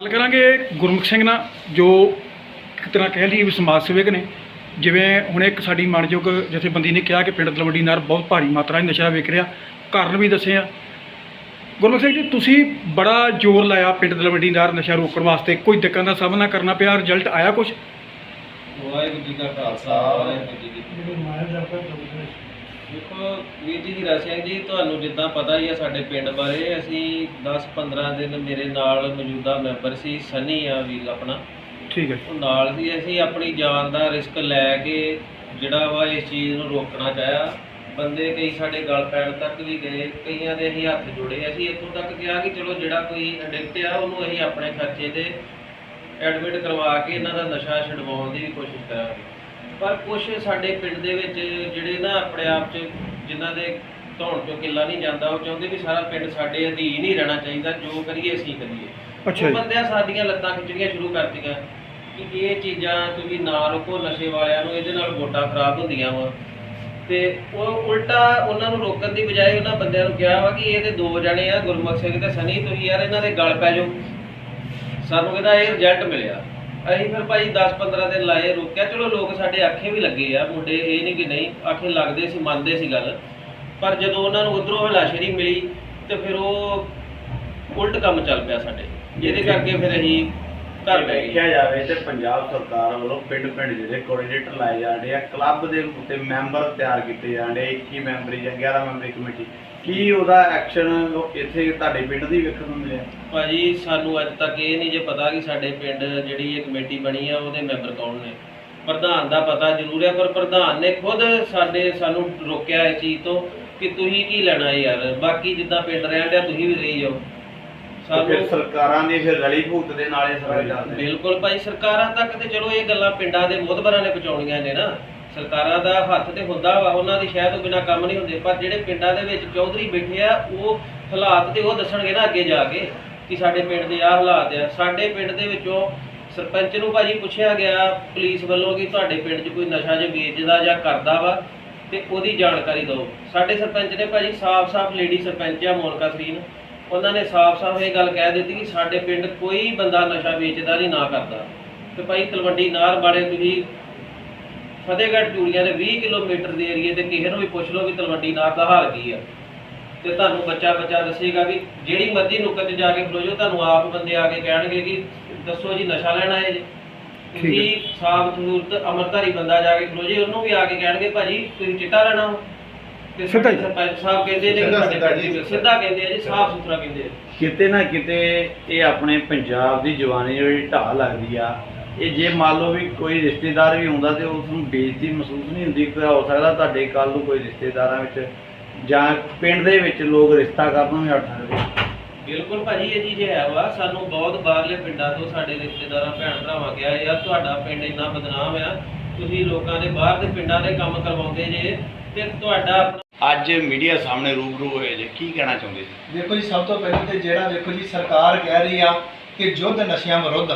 ਗੱਲ ਕਰਾਂਗੇ ਗੁਰਮੁਖ ਸਿੰਘ ਨਾਲ, ਜੋ ਇੱਕ ਤਰ੍ਹਾਂ ਕਹਿ ਲਈਏ ਵੀ ਸਮਾਜ ਸੇਵਕ ਨੇ। ਜਿਵੇਂ ਹੁਣ ਇੱਕ ਸਾਡੀ ਮਾਨਯੋਗ ਜਥੇਬੰਦੀ ਨੇ ਕਿਹਾ ਕਿ ਪਿੰਡ ਤਲਵੰਡੀ ਨਾਲ ਬਹੁਤ ਭਾਰੀ ਮਾਤਰਾ 'ਚ ਨਸ਼ਾ ਵੇਖ ਰਿਹਾ, ਕਾਰਨ ਵੀ ਦੱਸਿਆ ਗੁਰਮੁਖ ਸਿੰਘ ਜੀ, ਤੁਸੀਂ ਬੜਾ ਜ਼ੋਰ ਲਾਇਆ ਪਿੰਡ ਤਲਵੰਡੀ ਨਾਲ ਨਸ਼ਾ ਰੋਕਣ ਵਾਸਤੇ। ਕੋਈ ਦਿੱਕਤਾਂ ਦਾ ਸਾਹਮਣਾ ਕਰਨਾ ਪਿਆ ਰਿਜ਼ਲਟ ਆਇਆ ਕੁਝ ਵਾਹਿਗੁਰੂ ਜੀ ਦਾ ਖਾਲਸਾ, ਵਾਹਿਗੁਰੂ ਜੀ ਕੀ ਫਤਿਹ। ਦੇਖੋ ਵੀਰ ਜੀ ਹੀਰਾ ਸਿੰਘ ਜੀ ਤੁਹਾਨੂੰ ਜਿੱਦਾਂ ਪਤਾ ਹੀ ਆ ਸਾਡੇ ਪਿੰਡ ਬਾਰੇ ਅਸੀਂ 10-15 ਦਿਨ ਮੇਰੇ ਨਾਲ ਮੌਜੂਦਾ ਮੈਂਬਰ ਸੀ ਸਨੀ ਆ ਵੀਰ ਆਪਣਾ। ਠੀਕ ਹੈ। ਉਹ ਨਾਲ ਸੀ ਅਸੀਂ ਆਪਣੀ ਜਾਨ ਦਾ ਰਿਸਕ ਲੈ ਕੇ ਜਿਹੜਾ ਵਾ ਇਸ ਚੀਜ਼ ਨੂੰ ਰੋਕਣਾ ਚਾਹਿਆ। ਬੰਦੇ ਕਈ ਸਾਡੇ ਗਲ ਪੈਣ ਤੱਕ ਵੀ ਗਏ ਕਈਆਂ ਦੇ ਅਸੀਂ ਹੱਥ ਜੋੜੇ। ਅਸੀਂ ਇੱਥੋਂ ਤੱਕ ਕਿਹਾ ਕਿ ਚਲੋ ਜਿਹੜਾ ਕੋਈ ਐਡਿਕਟ ਆ ਉਹਨੂੰ ਅਸੀਂ ਆਪਣੇ ਖਰਚੇ ਤੇ ਐਡਮਿਟ ਕਰਵਾ ਕੇ ਇਹਨਾਂ ਦਾ ਨਸ਼ਾ ਛਡਵਾਉਣ ਦੀ ਵੀ ਕੋਸ਼ਿਸ਼ ਕਰਾਂਗੇ। ਪਰ ਕੁਝ ਸਾਡੇ ਪਿੰਡ ਦੇ ਵਿੱਚ ਜਿਹੜੇ ਨਾ ਆਪਣੇ ਆਪ 'ਚ ਜਿਨ੍ਹਾਂ ਦੇ ਧੌਣ ਚੋਂ ਕਿੱਲਾ ਨਹੀਂ ਜਾਂਦਾ ਉਹ ਚਾਹੁੰਦੇ ਵੀ ਸਾਰਾ ਪਿੰਡ ਸਾਡੇ ਅਧੀਨ ਹੀ ਰਹਿਣਾ ਚਾਹੀਦਾ ਜੋ ਕਰੀਏ ਅਸੀਂ ਕਰੀਏ। ਉਹ ਬੰਦਿਆਂ ਸਾਡੀਆਂ ਲੱਤਾਂ ਖਿੱਚਣੀਆਂ ਸ਼ੁਰੂ ਕਰਤੀਆਂ ਕਿ ਇਹ ਚੀਜ਼ਾਂ ਤੁਸੀਂ ਨਾ ਰੋਕੋ ਨਸ਼ੇ ਵਾਲਿਆਂ ਨੂੰ ਇਹਦੇ ਨਾਲ ਵੋਟਾਂ ਖਰਾਬ ਹੁੰਦੀਆਂ ਵਾ। ਤੇ ਉਹ ਉਲਟਾ ਉਹਨਾਂ ਨੂੰ ਰੋਕਣ ਦੀ ਬਜਾਏ ਉਹਨਾਂ ਬੰਦਿਆਂ ਨੂੰ ਕਿਹਾ ਵਾ ਕਿ ਇਹ ਤੇ ਦੋ ਜਣੇ ਆ ਗੁਰਮੁਖ ਸਿੰਘ ਤੇ ਸਨੀ ਤੁਸੀਂ ਯਾਰ ਇਹਨਾਂ ਦੇ ਗਲ ਪੈ ਜਾਓ। ਸਾਨੂੰ ਇਹਦਾ ਇਹ ਰਿਜ਼ਲਟ ਮਿਲਿਆ। ਅਸੀਂ ਫਿਰ ਭਾਈ 10-15 ਦਿਨ ਲਾਏ ਰੋਕਿਆ। ਚਲੋ ਲੋਕ ਸਾਡੇ ਆਖੇ ਵੀ ਲੱਗੇ ਆ ਮੁੰਡੇ ਇਹ ਨਹੀਂ ਕਿ ਨਹੀਂ ਆਖੇ ਲੱਗਦੇ ਸੀ ਮੰਨਦੇ ਸੀ ਗੱਲ। ਪਰ ਜਦੋਂ ਉਹਨਾਂ ਨੂੰ ਉਧਰੋਂ ਹਲਾਸ਼ੇਰੀ ਮਿਲੀ ਤੇ ਫਿਰ ਉਹ ਉਲਟ ਕੰਮ ਚੱਲ ਪਿਆ ਸਾਡੇ। ਜਿਹਦੇ ਕਰਕੇ ਫਿਰ ਅਸੀਂ ਗਏ ਦੇਖਿਆ ਜਾਵੇ ਤੇ ਪੰਜਾਬ ਸਰਕਾਰ ਵੱਲੋਂ ਪਿੰਡ ਪਿੰਡ ਜਿਹੜੇ ਕੋਆਰਡੀਨੇਟਰ ਲਾਏ ਜਾਂਦੇ ਆ ਕਲੱਬ ਦੇ ਉੱਤੇ ਮੈਂਬਰ ਤਿਆਰ ਕੀਤੇ ਜਾਂਦੇ 21 ਮੈਂਬਰੀ ਜਾਂ 11 ਮੈਂਬਰੀ ਕਮੇਟੀ ਕੀ ਉਹਦਾ ਐਕਸ਼ਨ ਇੱਥੇ ਤੁਹਾਡੇ ਪਿੰਡ ਦੀ ਵੇਖਣ ਨੂੰ ਮਿਲਿਆ? ਭਾਜੀ ਸਾਨੂੰ ਅੱਜ ਤੱਕ ਇਹ ਨਹੀਂ ਜੇ ਪਤਾ ਕਿ ਸਾਡੇ ਪਿੰਡ ਜਿਹੜੀ ਇਹ ਕਮੇਟੀ ਬਣੀ ਆ ਉਹਦੇ ਮੈਂਬਰ ਕੌਣ ਨੇ। ਪ੍ਰਧਾਨ ਦਾ ਪਤਾ ਜ਼ਰੂਰ ਹੈ ਪਰ ਪ੍ਰਧਾਨ ਨੇ ਖੁਦ ਸਾਡੇ ਸਾਨੂੰ ਰੋਕਿਆ ਇਸ ਚੀਜ਼ ਤੋਂ ਕਿ ਤੁਸੀਂ ਕੀ ਲੈਣਾ ਯਾਰ? ਬਾਕੀ ਜਿੱਦਾਂ ਪਿੰਡ ਰਹਿਣ ਡਿਆ ਤੁਸੀਂ ਵੀ ਰਹੀ ਜਾਓ। ਤੇ ਫਿਰ ਸਾਨੂੰ ਸਰਕਾਰਾਂ ਨੇ ਫਿਰ ਰਲੀ ਭੁਗਤ ਦੇ ਨਾਲ ਇਹ ਸਾਰਾ ਚੱਲਦਾ। ਬਿਲਕੁਲ ਭਾਈ, ਸਰਕਾਰਾਂ ਤੱਕ ਤੇ ਚਲੋ ਇਹ ਗੱਲਾਂ ਪਿੰਡਾਂ ਦੇ ਮੁਤਬਰਾਂ ਨੇ ਪਹੁੰਚਾਉਣੀਆਂ ਨੇ ਨਾ। ਸਰਕਾਰਾਂ ਦਾ ਹੱਥ ਤੇ ਹੁੰਦਾ ਵਾ, ਉਹਨਾਂ ਦੀ ਸ਼ਾਇਦ ਤੋਂ ਬਿਨਾ ਕੰਮ ਨਹੀਂ ਹੁੰਦੇ, ਪਰ ਜਿਹੜੇ ਪਿੰਡਾਂ ਦੇ ਵਿੱਚ ਚੌਧਰੀ ਬੈਠੇ ਆ, ਉਹ ਹਾਲਾਤ ਤੇ ਉਹ ਦੱਸਣਗੇ ਨਾ ਅੱਗੇ ਜਾ ਕੇ ਕਿ ਸਾਡੇ ਪਿੰਡ ਦੇ ਆਹ ਹਾਲਾਤ ਆ। ਸਾਡੇ ਪਿੰਡ ਦੇ ਵਿੱਚੋਂ ਸਰਪੰਚ ਨੂੰ ਭਾਜੀ ਪੁੱਛਿਆ ਗਿਆ, ਪੁਲਿਸ ਵੱਲੋਂ ਕਿ ਤੁਹਾਡੇ ਪਿੰਡ 'ਚ ਕੋਈ ਨਸ਼ਾ ਜੇ ਵੇਚਦਾ ਜਾਂ ਕਰਦਾ ਵਾ, ਤੇ ਉਹਦੀ ਜਾਣਕਾਰੀ ਦਿਓ। ਸਾਡੇ ਸਰਪੰਚ ਨੇ ਭਾਜੀ, ਸਾਫ਼-ਸਾਫ਼ ਲੇਡੀ ਸਰਪੰਚ ਆ ਮੋਨਕਾ ਸਰੀਨ। ਉਹਨਾਂ ਨੇ ਸਾਫ਼-ਸਾਫ਼ ਇਹ ਗੱਲ ਕਹਿ ਦਿੱਤੀ ਕਿ ਸਾਡੇ ਪਿੰਡ ਕੋਈ ਬੰਦਾ ਨਸ਼ਾ ਵੇਚਦਾ ਨਹੀਂ ਨਾ ਕਰਦਾ ਤੇ ਭਾਈ ਤਲਵੰਡੀ ਨਾਰ ਬਾਰੇ ਤੁਸੀਂ ਫਤਿਹਗੜ੍ਹ ਚੂੜੀਆਂ ਦੇ 20 ਕਿਲੋਮੀਟਰ ਦੇ ਏਰੀਏ ਤੇ ਕਿਸੇ ਨੂੰ ਵੀ ਪੁੱਛ ਲਓ ਵੀ ਤਲਵੰਡੀ ਨਾਰ ਦਾ ਹਾਲ ਕੀ ਆ ਤੇ ਤੁਹਾਨੂੰ ਬੱਚਾ ਬੱਚਾ ਦੱਸੇਗਾ ਵੀ ਜਿਹੜੀ ਮਰਜ਼ੀ ਨੁੱਕਰ 'ਚ ਜਾ ਕੇ ਖਲੋ ਜਾਓ ਤੁਹਾਨੂੰ ਆਪ ਬੰਦੇ ਆ ਕੇ ਕਹਿਣਗੇ ਕਿ ਦੱਸੋ ਜੀ ਨਸ਼ਾ ਲੈਣਾ ਹੈ ਜੀ ਠੀਕ ਹੈ। ਤੁਸੀਂ ਸਾਫ਼ ਸੂਰਤ ਅਮਰਧਾਰੀ ਬੰਦਾ ਜਾ ਕੇ ਖਲੋ ਜੇ ਉਹਨੂੰ ਵੀ ਆ ਕੇ ਕਹਿਣਗੇ ਭਾਜੀ ਤੁਸੀਂ ਚਿੱਟਾ ਲੈਣਾ ਵਾ? ਸਿੱਧਾ ਹੀ। ਸਰਪੰਚ ਸਾਹਿਬ ਕਹਿੰਦੇ ਨੇ ਕਿ ਸਿੱਧਾ- ਸਾਡੇ ਸਿੱਧਾ ਪਿੰਡ ਜੀ। ਦੀ- ਸਿੱਧਾ ਕਹਿੰਦੇ ਆ ਜੀ ਸਾਫ਼ ਸੁਥਰਾ ਕਹਿੰਦੇ ਆ ਕਿਤੇ ਨਾ ਕਿਤੇ ਇਹ ਆਪਣੇ ਪੰਜਾਬ ਦੀ ਜਵਾਨੀ ਜਿਹੜੀ ਢਾਹ ਲੱਗਦੀ ਆ ਇਹ ਜੇ ਮੰਨ ਲਓ ਵੀ ਕੋਈ ਰਿਸ਼ਤੇਦਾਰ ਵੀ ਹੁੰਦਾ ਤੇ ਉਸ ਨੂੰ ਬੇਇੱਜ਼ਤੀ ਮਹਿਸੂਸ ਨਹੀਂ ਹੁੰਦੀ ਕਿ ਹੋ ਸਕਦਾ ਤੁਹਾਡੇ ਕੱਲ ਨੂੰ ਕੋਈ ਰਿਸ਼ਤੇਦਾਰਾਂ ਵਿੱਚ ਜਾਂ ਪਿੰਡ ਦੇ ਵਿੱਚ ਲੋਕ ਰਿਸ਼ਤਾ ਕਰਨ ਨੂੰ ਵੀ ਹਟ ਸਕਦੇ ਬਿਲਕੁਲ ਭਾਜੀ ਇਹ ਚੀਜ਼ ਹੈ ਵਾ ਸਾਨੂੰ ਬਹੁਤ ਬਾਹਰਲੇ ਪਿੰਡਾਂ ਤੋਂ ਸਾਡੇ ਰਿਸ਼ਤੇਦਾਰਾਂ ਭੈਣ ਭਰਾਵਾਂ ਕਿਹਾ ਯਾਰ ਤੁਹਾਡਾ ਪਿੰਡ ਇੰਨਾ ਬਦਨਾਮ ਆ ਤੁਸੀਂ ਲੋਕਾਂ ਦੇ ਬਾਹਰ ਦੇ ਪਿੰਡਾਂ ਦੇ ਕੰਮ ਕਰਵਾਉਂਦੇ ਜੇ ਤੇ ਤੁਹਾਡਾ ਆਪਣਾ ਅੱਜ ਮੀਡੀਆ ਸਾਹਮਣੇ ਰੂਬਰੂ ਹੋਏ ਜੇ ਕੀ ਕਹਿਣਾ ਚਾਹੁੰਦੇ ਜੀ? ਦੇਖੋ ਜੀ ਸਭ ਤੋਂ ਪਹਿਲਾਂ ਤੇ ਜਿਹੜਾ ਵੇਖੋ ਜੀ ਸਰਕਾਰ ਕਹਿ ਰਹੀ ਆ ਕਿ ਯੁੱਧ ਨਸ਼ਿਆਂ ਵਿਰੁੱਧ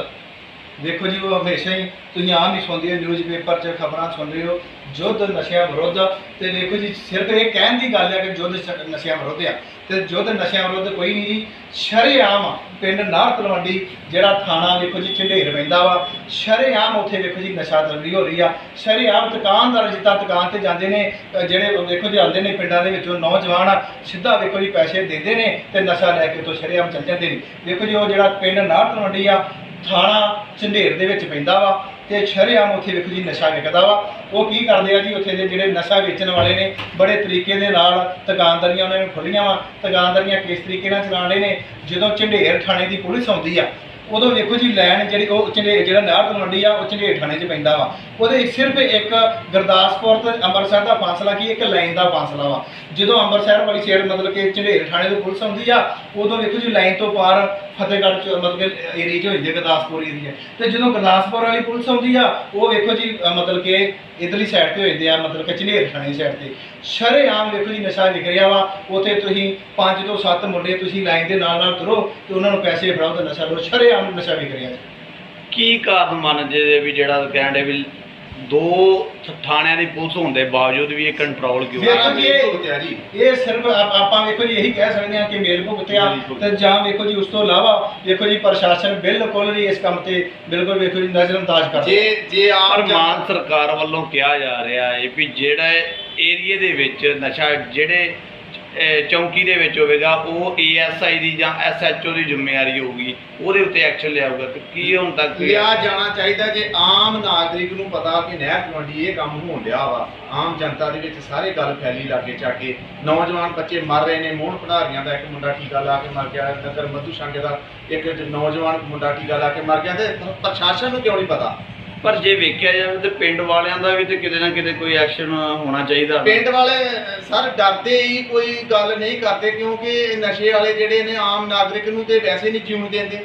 ਦੇਖੋ ਜੀ ਉਹ ਹਮੇਸ਼ਾ ਹੀ ਤੁਸੀਂ ਆਮ ਹੀ ਸੁਣਦੇ ਹੋ ਨਿਊਜ਼ਪੇਪਰ 'ਚ ਖਬਰਾਂ ਸੁਣ ਰਹੇ ਹੋ ਯੁੱਧ ਨਸ਼ਿਆਂ ਵਿਰੁੱਧ। ਤੇ ਦੇਖੋ ਜੀ ਸਿਰਫ ਇਹ ਕਹਿਣ ਦੀ ਗੱਲ ਹੈ ਕਿ ਯੁੱਧ ਨਸ਼ਿਆਂ ਵਿਰੁੱਧ ਆ। ਤੇ ਯੁੱਧ ਨਸ਼ਿਆਂ ਵਿਰੁੱਧ ਕੋਈ ਨਹੀਂ ਜੀ ਸ਼ਰੇਆਮ ਪਿੰਡ ਨਾਰ ਤਲਵੰਡੀ ਜਿਹੜਾ ਥਾਣਾ ਵੇਖੋ ਜੀ ਝੰਡੇਰ ਪੈਂਦਾ ਵਾ ਸ਼ਰੇਆਮ ਉੱਥੇ ਵੇਖੋ ਜੀ ਨਸ਼ਾ ਤਸਕਰੀ ਹੋ ਰਹੀ ਆ। ਸ਼ਰੇਆਮ ਦੁਕਾਨਦਾਰ ਜਿੱਦਾਂ ਦੁਕਾਨ ਤੇ ਜਾਂਦੇ ਨੇ ਅ, ਜਿਹੜੇ ਵੇਖੋ ਜੀ ਆਉਂਦੇ ਨੇ ਪਿੰਡਾਂ ਦੇ ਵਿੱਚੋਂ ਨੌਜਵਾਨ ਆ, ਸਿੱਧਾ ਵੇਖੋ ਜੀ ਪੈਸੇ ਦਿੰਦੇ ਨੇ ਤੇ ਨਸ਼ਾ ਲੈ ਕੇ ਤੋਂ ਸ਼ਰੇਆਮ ਚੱਲ ਜਾਂਦੇ ਨੇ। ਦੇਖੋ ਜੀ ਉਹ ਜਿਹੜਾ ਪਿੰਡ ਨਾਰ ਤਲਵੰਡੀ ਆ ਥਾਣਾ ਝੰਡੇਰ ਦੇ ਵਿੱਚ ਪੈਂਦਾ ਵਾ ਤੇ ਸ਼ਰੇਆਮ ਉੱਥੇ ਵੇਖੋ ਜੀ ਨਸ਼ਾ ਵਿਕਦਾ ਵਾ। ਉਹ ਕੀ ਕਰਦੇ ਆ ਜੀ, ਉੱਥੇ ਦੇ ਜਿਹੜੇ ਨਸ਼ਾ ਵੇਚਣ ਵਾਲੇ ਨੇ, ਬੜੇ ਤਰੀਕੇ ਦੇ ਨਾਲ ਦੁਕਾਨਦਾਰੀਆਂ ਉਹਨਾਂ ਨੇ ਖੋਲੀਆਂ ਵਾ। ਦੁਕਾਨਦਾਰੀਆਂ ਕਿਸ ਤਰੀਕੇ ਨਾਲ ਚਲਾਉਂਦੇ ਨੇ? ਜਦੋਂ ਝੰਡੇਰ ਥਾਣੇ ਦੀ ਪੁਲਿਸ ਆਉਂਦੀ ਆ ਉਦੋਂ ਵੇਖੋ ਜੀ ਲੈਣ ਜਿਹੜੀ ਉਹ ਝੰਡੇਰ ਜਿਹੜਾ ਨਾਰ ਮੰਡੀ ਆ ਉਹ ਝੰਡੇਰ ਥਾਣੇ 'ਚ ਪੈਂਦਾ ਵਾ। ਉਹਦੇ ਸਿਰਫ ਇੱਕ ਗੁਰਦਾਸਪੁਰ ਤੇ ਅੰਮ੍ਰਿਤਸਰ ਦਾ ਫਾਸਲਾ ਕੀ, ਇੱਕ ਲਾਈਨ ਦਾ ਫਾਸਲਾ ਵਾ। ਜਦੋਂ ਅੰਮ੍ਰਿਤਸਰ ਵਾਲੀ ਸਾਈਡ ਮਤਲਬ ਕਿ ਝੰਡੇਰ ਥਾਣੇ ਤੋਂ ਪੁਲਿਸ ਆਉਂਦੀ ਆ, ਉਦੋਂ ਵੇਖੋ ਜੀ, ਲਾਈਨ ਤੋਂ ਪਾਰ ਫਤਿਹਗੜ੍ਹ ਚ ਮਤਲਬ ਕਿ ਏਰੀਆ 'ਚ ਹੋ ਜਾਂਦੇ ਗੁਰਦਾਸਪੁਰ ਏਰੀਆ ਤੇ ਜਦੋਂ ਗੁਰਦਾਸਪੁਰ ਵਾਲੀ ਪੁਲਿਸ ਆਉਂਦੀ ਆ, ਉਹ ਵੇਖੋ ਜੀ ਮਤਲਬ ਕਿ ਇਧਰਲੀ ਸਾਈਡ ਤੇ ਹੋ ਜਾਂਦੇ ਆ, ਮਤਲਬ ਕਿ ਝੰਡੇਰ ਥਾਣੇ ਦੀ ਸਾਈਡ ਤੇ। ਸ਼ਰੇਆਮ ਵੇਖੋ ਜੀ, ਨਸ਼ਾ ਵਿਕ ਰਿਹਾ ਵਾ। ਉਥੇ ਤੁਸੀਂ 5 ਤੋਂ 7 ਮੁੰਡੇ ਤੁਸੀਂ ਲਾਈਨ ਦੇ ਨਾਲ ਨਾਲ ਤੁਰੋ ਤੇ ਉਹਨਾਂ ਨੂੰ ਪੈਸੇ ਫੜਾਓ ਤੇ ਨਸ਼ਾ ਲਓ ਸ਼ਰੇਆਮ ਨਸ਼ਾ ਵਿਕ ਰਿਹਾ ਜੀ। ਕੀ ਕਾਰਨ ਮੰਨਦੇ ਜੇ ਵੀ ਜਿਹੜਾ ਕਹਿੰਦੇ ਵੀ ਦੋ ਥਾਣਿਆਂ ਦੀ ਪੁਲਿਸ ਹੋਣ ਦੇ ਬਾਵਜੂਦ ਵੀ ਇਹ ਕੰਟਰੋਲ ਕਿਉਂ ਵੇਖੋ ਜੀ ਇਹ ਇਹ ਸਿਰਫ ਆਪ- ਆਪਾਂ ਵੇਖੋ ਜੀ ਇਹੀ ਕਹਿ ਸਕਦੇ ਹਾਂ ਕਿ ਮੇਲ ਭੁਗਤਿਆ। ਤੇ ਜਾਂ ਵੇਖੋ ਜੀ ਉਸ ਤੋਂ ਇਲਾਵਾ ਵੇਖੋ ਜੀ ਪ੍ਰਸ਼ਾਸਨ ਬਿਲਕੁਲ ਵੀ ਇਸ ਕੰਮ ਤੇ ਬਿਲਕੁਲ ਵੇਖੋ ਜੀ ਨਜ਼ਰਅੰਦਾਜ਼ ਕਰਦਾ। ਜੇ ਜੇ ਪਰ ਆਮ ਮਾਨ ਸਰਕਾਰ ਵੱਲੋਂ ਕਿਹਾ ਜਾ ਰਿਹਾ ਹੈ ਵੀ ਜਿਹੜਾ ਏਰੀਏ ਦੇ ਵਿੱਚ ਨਸ਼ਾ ਜਿਹੜੇ ਚੌਂਕੀ ਦੇ ਵਿੱਚ ਹੋਵੇਗਾ ਉਹ ਏਐਸਆਈ ਦੀ ਜਾਂ ਐਸਐਚਓ ਦੀ ਜ਼ਿੰਮੇਵਾਰੀ ਹੋਊਗੀ ਉਹਦੇ ਉੱਤੇ ਐਕਸ਼ਨ ਲਿਆਊਗਾ ਤੇ ਕੀ ਹੁਣ ਤੱਕ ਲਿਆ ਜਾਣਾ ਚਾਹੀਦਾ ਜੇ ਆਮ ਨਾਗਰਿਕ ਨੂੰ ਪਤਾ ਕਿ ਨਹਿਰ ਤਲਵੰਡੀ ਇਹ ਕੰਮ ਹੋਣ ਡਿਆ ਵਾ ਆਮ ਜਨਤਾ ਦੇ ਵਿੱਚ ਸਾਰੇ ਗੱਲ ਫੈਲੀ ਲਾਗੇ ਚਾਕੇ ਨੌਜਵਾਨ ਬੱਚੇ ਮਰ ਰਹੇ ਨੇ ਮੋਹਨ ਭੰਡਾਰੀਆਂ ਦਾ ਇੱਕ ਮੁੰਡਾ ਟੀਕਾ ਲਾ ਕੇ ਮਰ ਗਿਆ ਨਗਰ ਮਧੂ ਸ਼ਾਂਗੇ ਦਾ ਇੱਕ ਨੌਜਵਾਨ ਮੁੰਡਾ ਟੀਕਾ ਲਾ ਕੇ ਮਰ ਗਿਆ ਤੇ ਪ੍ਰਸ਼ਾਸਨ ਨੂੰ ਕਿਉਂ ਨਹੀਂ ਪਤਾ? ਪਰ ਜੇ ਵੇਖਿਆ ਜਾਵੇ ਤੇ ਪਿੰਡ ਵਾਲਿਆਂ ਦਾ ਵੀ ਤੇ ਕਿਤੇ ਨਾ ਕਿਤੇ ਕੋਈ ਐਕਸ਼ਨ ਹੋਣਾ ਚਾਹੀਦਾ। ਪਿੰਡ ਵਾਲੇ, ਸਰ, ਡਰਦੇ ਹੀ ਕੋਈ ਗੱਲ ਨਹੀਂ ਕਰਦੇ ਕਿਉਂਕਿ ਨਸ਼ੇ ਵਾਲੇ ਜਿਹੜੇ ਨੇ ਆਮ ਨਾਗਰਿਕ ਨੂੰ ਤੇ ਵੈਸੇ ਨਹੀਂ ਜਿਉਣ ਦਿੰਦੇ।